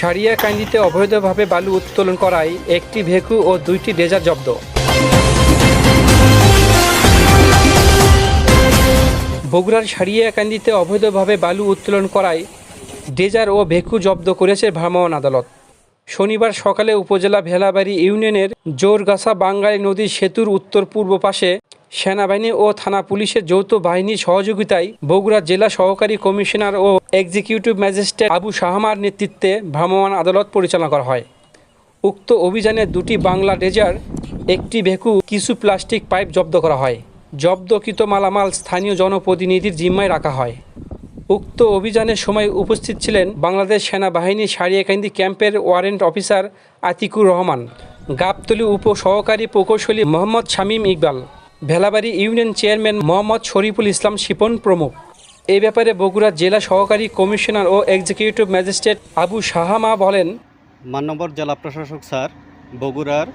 সারিয়াকান্দিতে অবৈধভাবে বালু উত্তোলন করায় একটি ভেকু ও দুইটি ডেজার জব্দ। বগুড়ার সারিয়াকান্দিতে অবৈধভাবে বালু উত্তোলন করায় ডেজার ও ভেকু জব্দ করেছে ভ্রাম্যমাণ আদালত। শনিবার সকালে উপজেলা ভেলাবাড়ি ইউনিয়নের জোরগাছা বাঙ্গালী নদীর সেতুর উত্তর পূর্ব পাশে সেনাবাহিনী ও থানা পুলিশের যৌথ বাহিনীর সহযোগিতায় বগুড়া জেলা সহকারী কমিশনার ও এক্সিকিউটিভ ম্যাজিস্ট্রেট আবু শাহমার নেতৃত্বে ভ্রাম্যমাণ আদালত পরিচালনা করা হয়। উক্ত অভিযানে দুটি বাংলা ডেজার, একটি ভেকু, কিছু প্লাস্টিক পাইপ জব্দ করা হয়। জব্দকৃত মালামাল স্থানীয় জনপ্রতিনিধির জিম্মায় রাখা হয়। উক্ত অভিযানের সময় উপস্থিত ছিলেন বাংলাদেশ সেনাবাহিনী সারিয়াকান্দি ক্যাম্পের ওয়ারেন্ট অফিসার আতিকুর রহমান, গাবতলী উপ সহকারী প্রকৌশলী মোহাম্মদ শামীম ইকবাল, ভেলাবাড়ি ইউনিয়ন চেয়ারম্যান মোহাম্মদ শরীফুল ইসলাম শিপন প্রমুখ। এই ব্যাপারে বগুড়া জেলা সহকারী কমিশনার ও এক্সিকিউটিভ ম্যাজিস্ট্রেট আবু শাহামা বলেন, মান্যবর জেলা প্রশাসক স্যার, বগুড়ার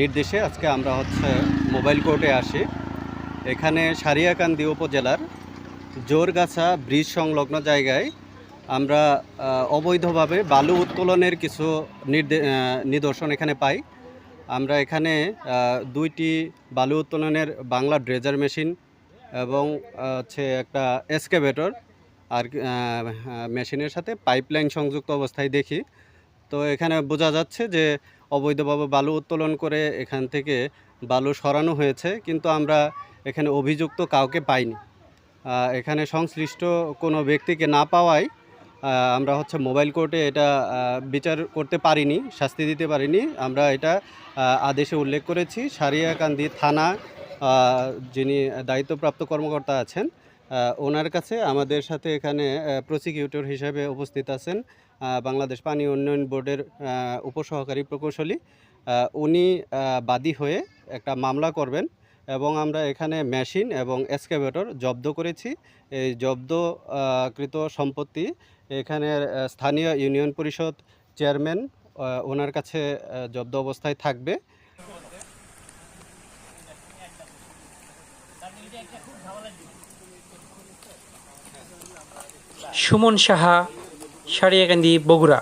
নির্দেশে আজকে আমরা হচ্ছে মোবাইল কোর্টে আসি। এখানে সারিয়াকান্দি উপজেলার জোরগাছা ব্রিজ সংলগ্ন জায়গায় আমরা অবৈধভাবে বালু উত্তোলনের কিছু নিদর্শন এখানে পাই। আমরা এখানে দুইটি বালু উত্তোলনের বাংলা ড্রেজার মেশিন এবং হচ্ছে একটা এসকেভেটর আর মেশিনের সাথে পাইপলাইন সংযুক্ত অবস্থায় দেখি। তো এখানে বোঝা যাচ্ছে যে অবৈধভাবে বালু উত্তোলন করে এখান থেকে বালু সরানো হয়েছে, কিন্তু আমরা এখানে অভিযুক্ত কাউকে পাইনি। এখানে সংশ্লিষ্ট কোনো ব্যক্তিকে না পাওয়ায় আমরা হচ্ছে মোবাইল কোর্টে এটা বিচার করতে পারিনি, শাস্তি দিতে পারিনি। আমরা এটা আদেশে উল্লেখ করেছি। সারিয়াকান্দি থানা যিনি দায়িত্বপ্রাপ্ত কর্মকর্তা আছেন ওনার কাছে আমাদের সাথে এখানে প্রসিকিউটর হিসেবে উপস্থিত আছেন বাংলাদেশ পানি উন্নয়ন বোর্ডের উপসহকারী প্রকৌশলী। উনি বাদী হয়ে একটা মামলা করবেন। এবং আমরা এখানে মেশিন এবং এসকেভেটর জব্দ করেছি। এই জব্দকৃত সম্পত্তি এখানের স্থানীয় ইউনিয়ন পরিষদ চেয়ারম্যান ওনার কাছে জব্দ অবস্থায় থাকবে। সুমন সাহা, সারিয়াকান্দি, বগুড়া।